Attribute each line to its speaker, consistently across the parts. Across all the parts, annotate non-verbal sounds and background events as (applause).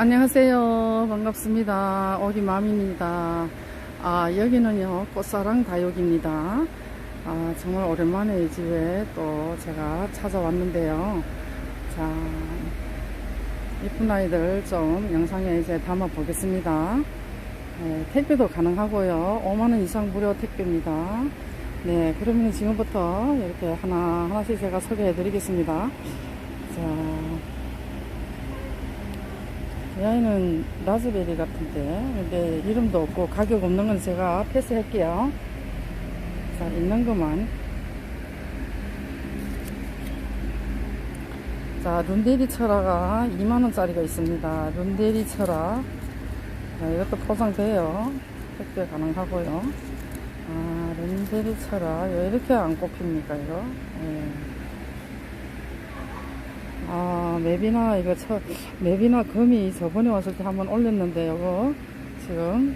Speaker 1: 안녕하세요. 반갑습니다. 오기맘입니다. 아, 여기는요, 꽃사랑 다육입니다. 아, 정말 오랜만에 이 집에 또 제가 찾아왔는데요. 자, 이쁜 아이들 좀 영상에 이제 담아 보겠습니다. 네, 택배도 가능하고요. 5만원 이상 무료 택배입니다. 네, 그러면 지금부터 이렇게 하나, 하나씩 제가 소개해 드리겠습니다. 자, 이 아이는 라즈베리 같은데, 근데 이름도 없고 가격 없는 건 제가 패스할게요. 자, 있는 것만. 자, 룬데리 철화가 2만원짜리가 있습니다. 룬데리 철화. 자, 이것도 포장돼요. 택배 가능하고요. 아, 룬데리 철화. 왜 이렇게 안 꼽힙니까, 이거? 예. 아, 맵이나 이거 저, 맵이나 금이 저번에 왔을 때 한번 올렸는데, 이거 지금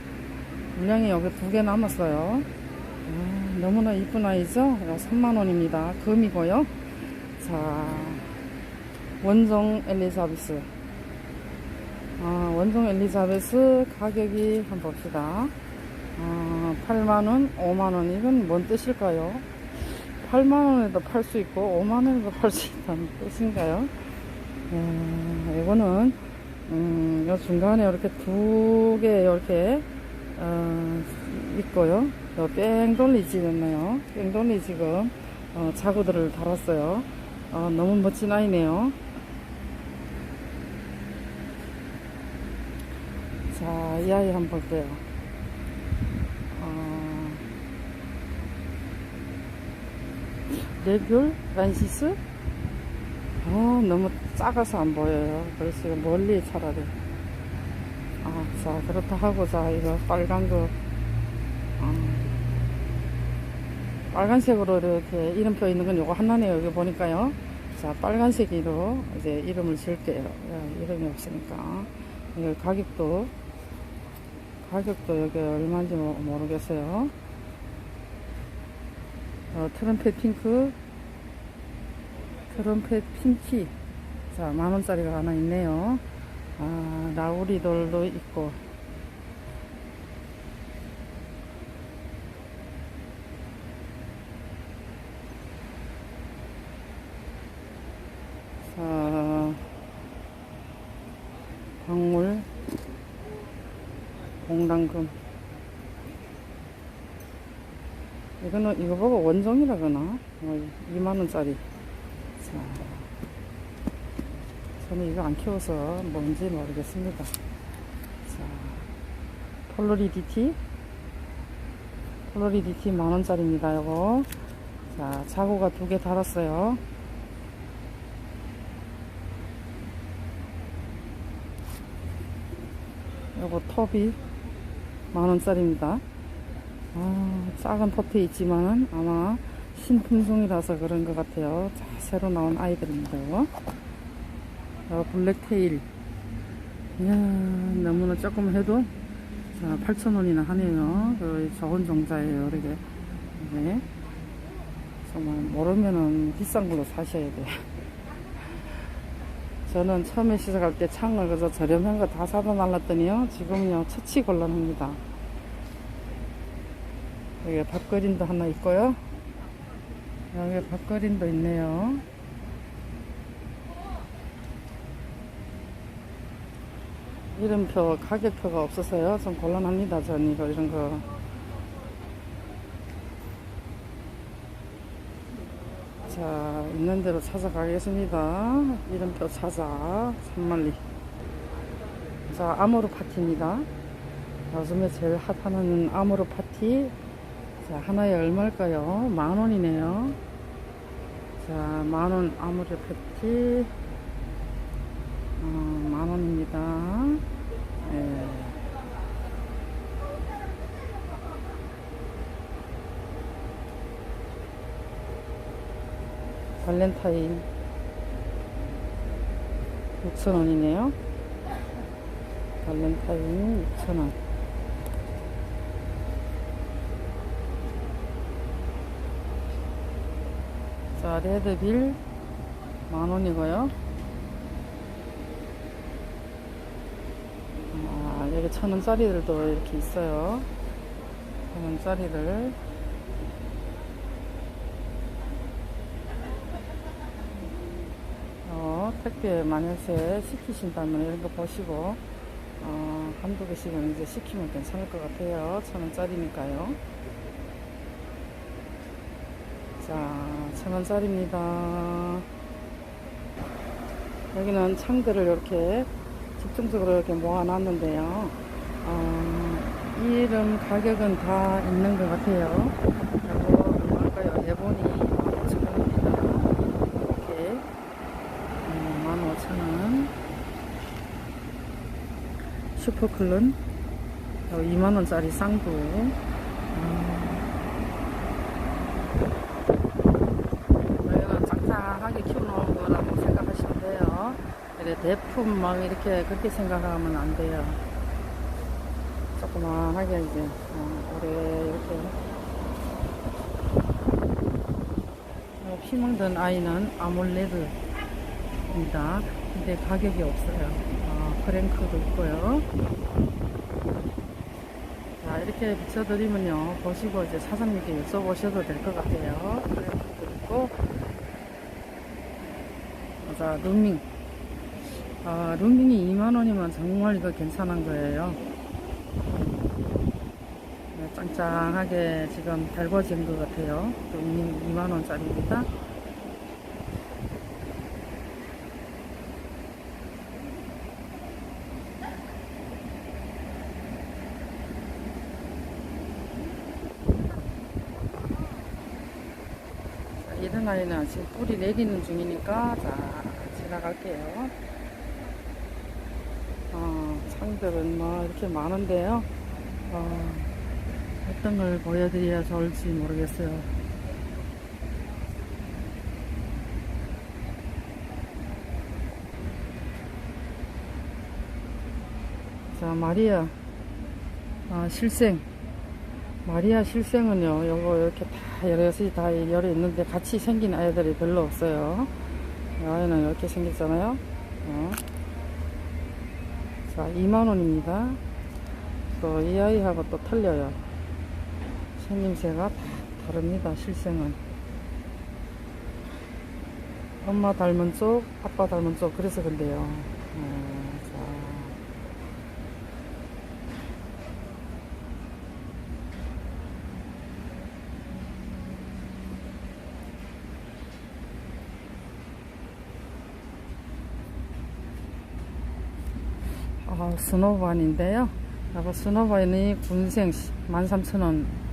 Speaker 1: 물량이 여기 두 개 남았어요. 아, 너무나 이쁜 아이죠? 3만원입니다. 금이고요. 자, 원종 엘리자베스. 아, 원종 엘리자베스 가격이 한번 봅시다. 아, 8만원, 5만원. 이건 뭔 뜻일까요? 8만원에도 팔 수 있고, 5만원에도 팔 수 있다는 뜻인가요? 예, 이거는, 음, 요 중간에 이렇게 두 개, 이렇게, 어, 있고요. 요 뺑돌리 지었네요. 뺑돌리 지금, 어, 자구들을 달았어요. 어, 너무 멋진 아이네요. 자, 이 아이 한번 볼게요. 어, 레귤? 란시스? 어, 너무 작아서 안 보여요. 그래서 멀리 차라리. 아, 자, 그렇다 하고, 자, 이거 빨간 거, 어, 빨간색으로 이렇게 이름표 있는 건 요거 하나네요. 여기 보니까요. 자, 빨간색으로 이제 이름을 지을게요. 예, 이름이 없으니까. 이거 가격도, 가격도 여기 얼마인지 모- 모르겠어요. 어, 트럼펫 핑크, 트럼펫 핑키. 자, 만원짜리가 하나 있네요. 아, 라우리돌도 있고. 자, 광물, 공당금. 이거는, 이거 보고 원종이라 그러나? 어, 2만원짜리. 자, 저는 이거 안 키워서 뭔지 모르겠습니다. 자, 폴로리디티. 폴로리디티 만원짜리입니다, 요거. 자, 자구가 두 개 달았어요. 요거 톱이 만원짜리입니다. 아, 작은 포트 있지만은 아마 신품종이라서 그런 것 같아요. 자, 새로 나온 아이들입니다. 이거. 어, 블랙테일. 이야, 너무나 조금 해도 자, 8,000원이나 하네요. 그 좋은 종자예요, 이렇게. 네. 정말 모르면은 비싼 걸로 사셔야 돼요. (laughs) 저는 처음에 시작할 때 창을 그저 저렴한 거 다 사다 날랐더니요. 지금은요, 처치 곤란합니다. 여기 밥그림도 하나 있고요. 여기 밥그림도 있네요. 이름표, 가격표가 없어서요. 좀 곤란합니다. 전 이거, 이런 거. 자, 있는 대로 찾아가겠습니다. 이름표 찾아. 산만리. 자, 아모르 파티입니다. 요즘에 제일 핫하는 아모르 파티. 자, 하나에 얼마일까요? 만 원이네요. 자, 만원 아모르 파티. 어, 만 원입니다. 예. 발렌타인 6,000원이네요. 발렌타인 6,000원. 자, 레드빌 만원이고요. 천 원짜리들도 이렇게 있어요. 천 원짜리를. 어, 택배 만약에 시키신다면 이런 거 보시고, 어, 한두 개씩은 이제 시키면 괜찮을 것 같아요. 천 원짜리니까요. 자, 천 원짜리입니다. 여기는 창들을 이렇게 집중적으로 이렇게 모아놨는데요. 어, 이름 가격은 다 있는 것 같아요. 이거 얼마일까요? 예본이 15,000원입니다. 이렇게 음, 15,000원. 슈퍼클론 2만원짜리 쌍두 여기는 짱짱하게 키워놓은 거라고 생각하시면 돼요. 대품 막 이렇게 그렇게 생각하면 안 돼요. 조그만하게 이제 어, 오래 이렇게 어, 피멍든 아이는 아몰레드입니다. 근데 가격이 없어요. 어, 프랭크도 있고요. 자, 이렇게 비춰드리면요. 보시고 이제 사장님께 여쭤보셔도 될 것 같아요. 프랭크도 있고. 자, 루밍. 아, 루밍이 2만원이면 정말 이거 괜찮은 거예요. 네, 짱짱하게 지금 달궈진 것 같아요. 루밍 2만원짜리입니다. 자, 이런 아이는 지금 뿌리 내리는 중이니까 자 지나갈게요. 어, 창들은 뭐 이렇게 많은데요. 어, 어떤 걸 보여드려야 좋을지 모르겠어요. 자 마리아 아, 실생 마리아 실생은요, 요거 이렇게 다 여러 가지 다 열어 있는데 같이 생긴 아이들이 별로 없어요. 이 아이는 이렇게 생겼잖아요. 어. 자, 2만원입니다. 또 이 아이하고 또 틀려요. 생김새가 다 다릅니다, 실생은. 엄마 닮은 쪽, 아빠 닮은 쪽, 그래서 근데요. 어, 자. 아, 스노바인데요. 여보 스노바인이 군생 13,000원.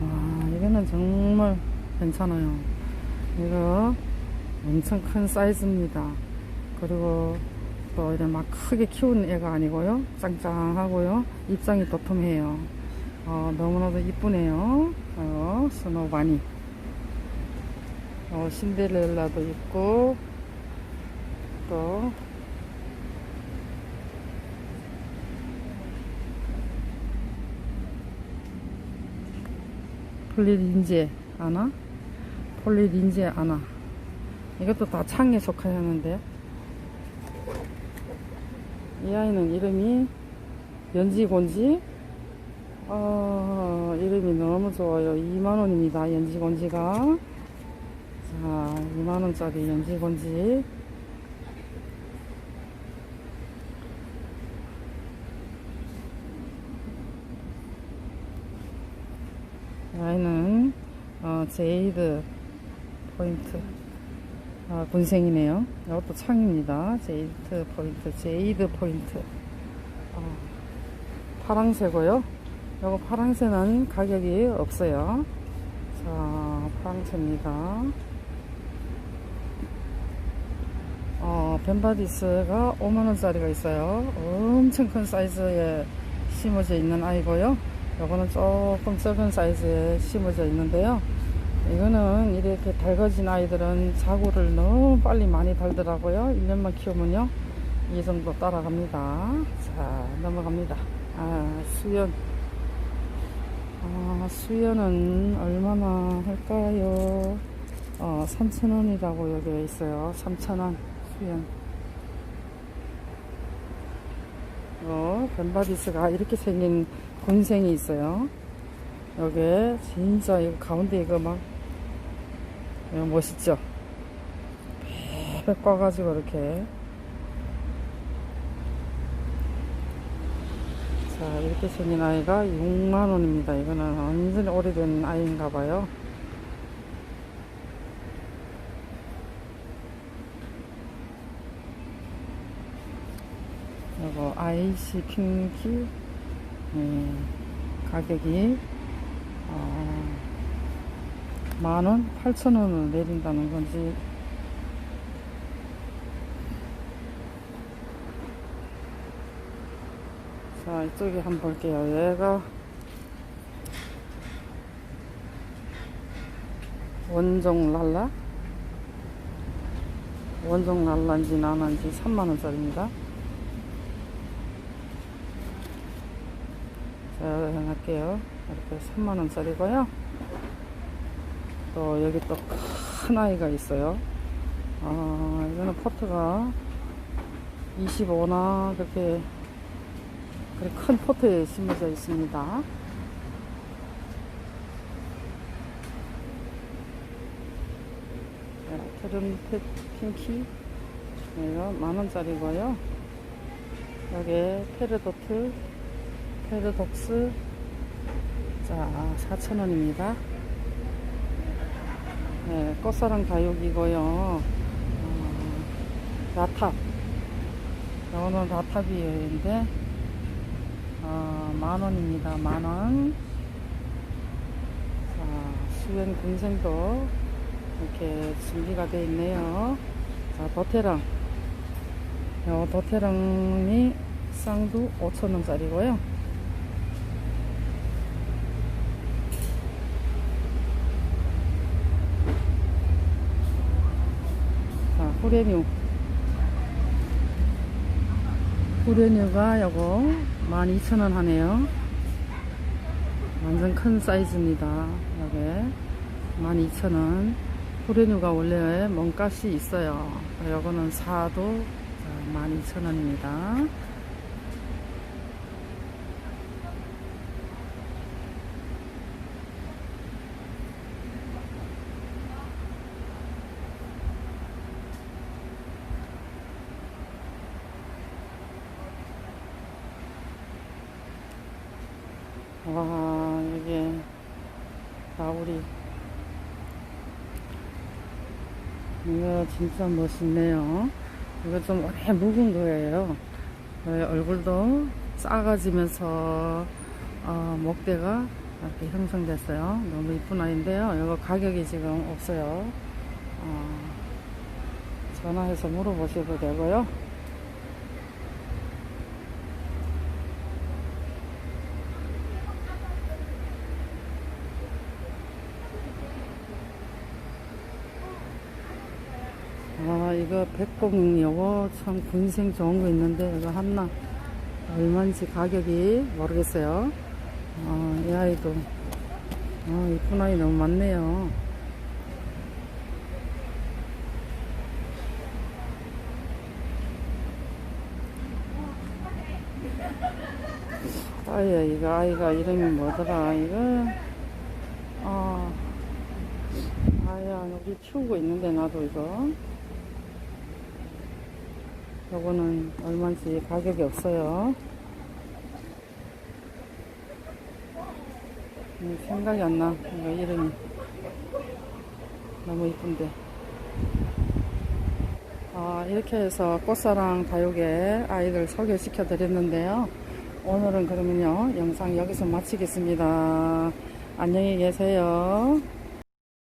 Speaker 1: 와, 이거는 정말 괜찮아요. 이거 엄청 큰 사이즈입니다. 그리고 또 이래 막 크게 키우는 애가 아니고요. 짱짱하고요. 입장이 도톰해요. 어, 너무나도 이쁘네요. 어, 스노바니. 어, 신데렐라도 있고, 또, 폴리린제 아나? 폴리린제 아나. 이것도 다 창에 속해야 하는데. 이 아이는 이름이 연지곤지. 어, 이름이 너무 좋아요. 2만원입니다. 연지곤지가. 자, 2만원짜리 연지곤지. 이 아이는 어, 제이드 포인트 아, 군생이네요. 이것도 창입니다. 제이드 포인트, 제이드 포인트. 어, 파랑새고요. 이거 파랑새는 가격이 없어요. 자, 파랑새입니다. 어, 벤바디스가 5만원짜리가 있어요. 엄청 큰 사이즈에 심어져 있는 아이고요. 요거는 조금 작은 사이즈에 심어져 있는데요. 이거는 이렇게 달궈진 아이들은 자구를 너무 빨리 많이 달더라고요. 1년만 키우면요. 이 정도 따라갑니다. 자, 넘어갑니다. 아, 수연. 아, 수연은 얼마나 할까요? 어, 3,000원이라고 여기 있어요. 3,000원 수연. 어, 벤바디스가 이렇게 생긴 군생이 있어요. 여기에 진짜 이거 가운데 이거 막 이거 멋있죠? 빽 꽈가지고 이렇게 자 이렇게 생긴 아이가 6만원입니다. 이거는 완전히 오래된 아이인가 봐요. 이거 아이시 핑키 예, 가격이 어, 만원, 팔천원을 내린다는 건지. 자 이쪽에 한번 볼게요. 얘가 원종 랄라? 원종 랄라인지 나난지 3만원짜리입니다 할게요 이렇게 3만원짜리고요 또 여기 또 큰 아이가 있어요 아 이거는 포트가 25나 그렇게 큰 포트에 심어져 있습니다. 트름 핑키 이거 만원짜리고요. 여기 페르도트 페르독스 자 4천원입니다. 네, 꽃사랑 다육이고요. 어, 라탑 이거는 라탑이인데 어, 만원입니다. 만원. 자, 수연 군생도 이렇게 준비가 되어 있네요. 자, 도태랑. 요 도태랑이 쌍두 5천원짜리고요. 자, 후레뉴. 후레뉴가 요거 12,000원 하네요. 완전 큰 사이즈입니다. 여기 12,000원. 후레뉴가 원래 몸값이 있어요. 요거는 사도 12,000원입니다. 와, 이게 나우리. 이거 진짜 멋있네요. 이거 좀 오래 묵은 거예요. 네, 얼굴도 작아지면서 어, 목대가 이렇게 형성됐어요. 너무 이쁜 아이인데요. 이거 가격이 지금 없어요. 어, 전화해서 물어보셔도 되고요. 아, 이거 백봉 요거 참 군생 좋은 거 있는데 이거 하나 얼마인지 가격이 모르겠어요. 아, 이 아이도 아, 이쁜 아이 너무 많네요. 아야 이거 아이가 이름이 뭐더라 이거 아 아야 여기 키우고 있는데 나도 이거 요거는 얼마인지 가격이 없어요. 음, 생각이 안 나. 이거 이름이. 너무 이쁜데. 아, 이렇게 해서 꽃사랑 다육의 아이들 소개시켜 드렸는데요. 오늘은 그러면요. 영상 여기서 마치겠습니다. 안녕히 계세요.